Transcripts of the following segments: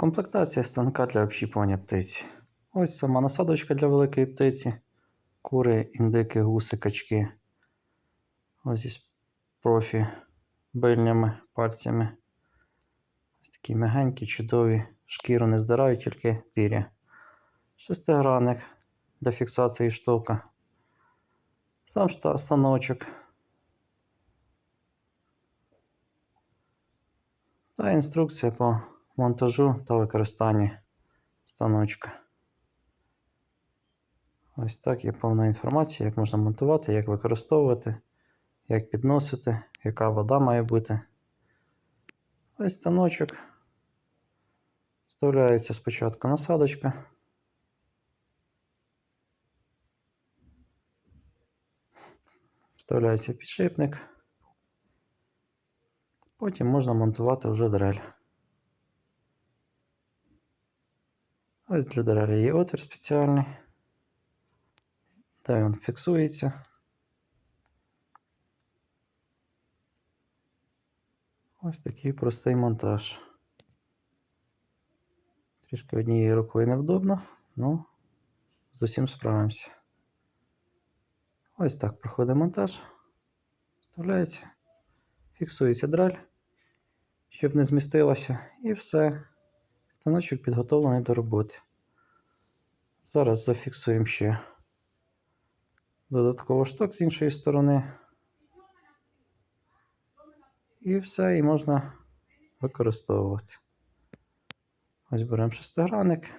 Комплектація станка для общіпування птиці. Ось сама насадочка для великої птиці. Кури, індики, гуси, качки. Ось із профі бильнями, пальцями. Ось такі мягенькі, чудові. Шкіру не здирають, тільки пір'я. Шестигранник для фіксації штовка. Сам станочок. Та інструкція по монтажу та використанні станочка. Ось так є повна інформація, як можна монтувати, як використовувати, як підносити, яка вода має бути. Ось станочок. Вставляється спочатку насадочка. Вставляється підшипник. Потім можна монтувати вже дрель. Ось для дрелі є отвір спеціальний. Де він фіксується. Ось такий простий монтаж. Трішки однією рукою невдобно, ну з усім справимося. Ось так проходить монтаж. Вставляється, фіксується дрель, щоб не змістилося, і все. Станочок підготовлений до роботи. Зараз зафіксуємо ще додатково шток з іншої сторони. І все, і можна використовувати. Ось беремо шестигранник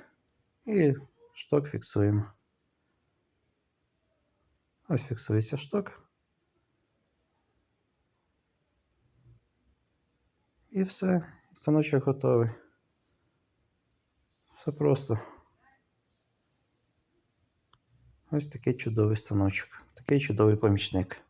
і шток фіксуємо. Ось фіксується шток. І все, станочок готовий. Все просто. Ось такий чудовий станочок, такий чудовий помічник.